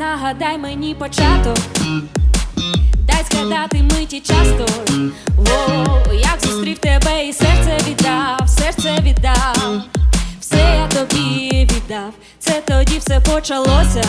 нагадай мені початок, дай згадати миті часто. Воу, як зустрів тебе і серце віддав, серце віддав, все я тобі віддав, це тоді все почалося.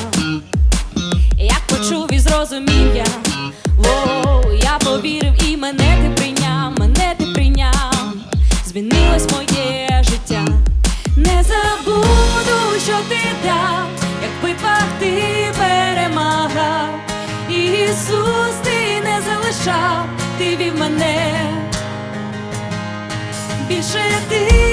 Залишав, ти вів мене. Більше ти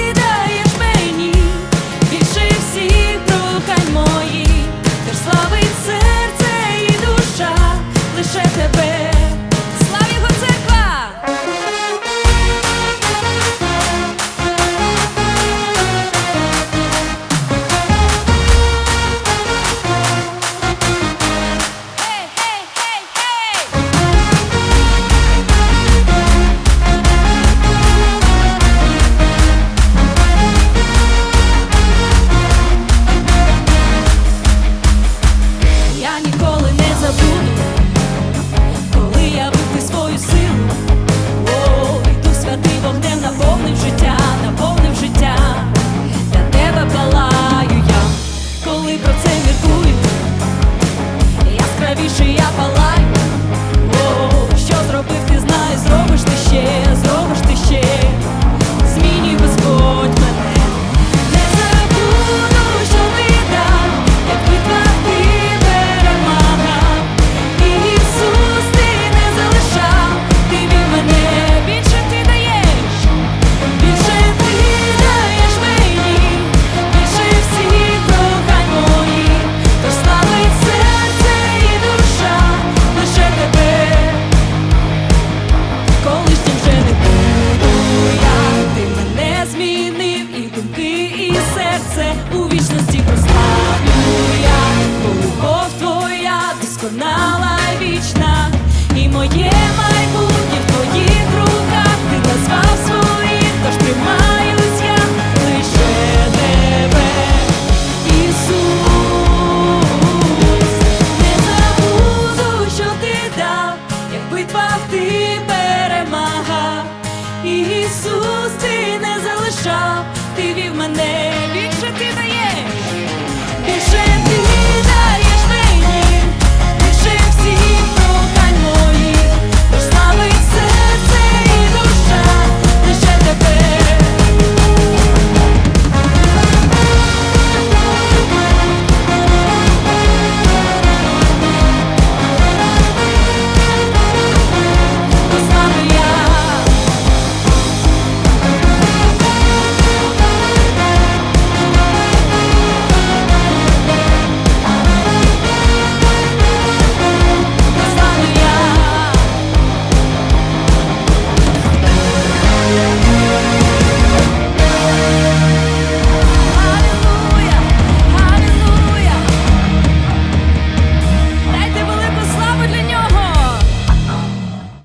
у вічності прославлю я, бо любов твоя досконала й вічна, і моє майбутнє в твоїх руках. Ти назвав своїм, тож тримаюсь я лише тебе, Ісус, не забуду, що ти дав, як в битвах ти перемагав. Ісус, ти не залишав, ти вів мене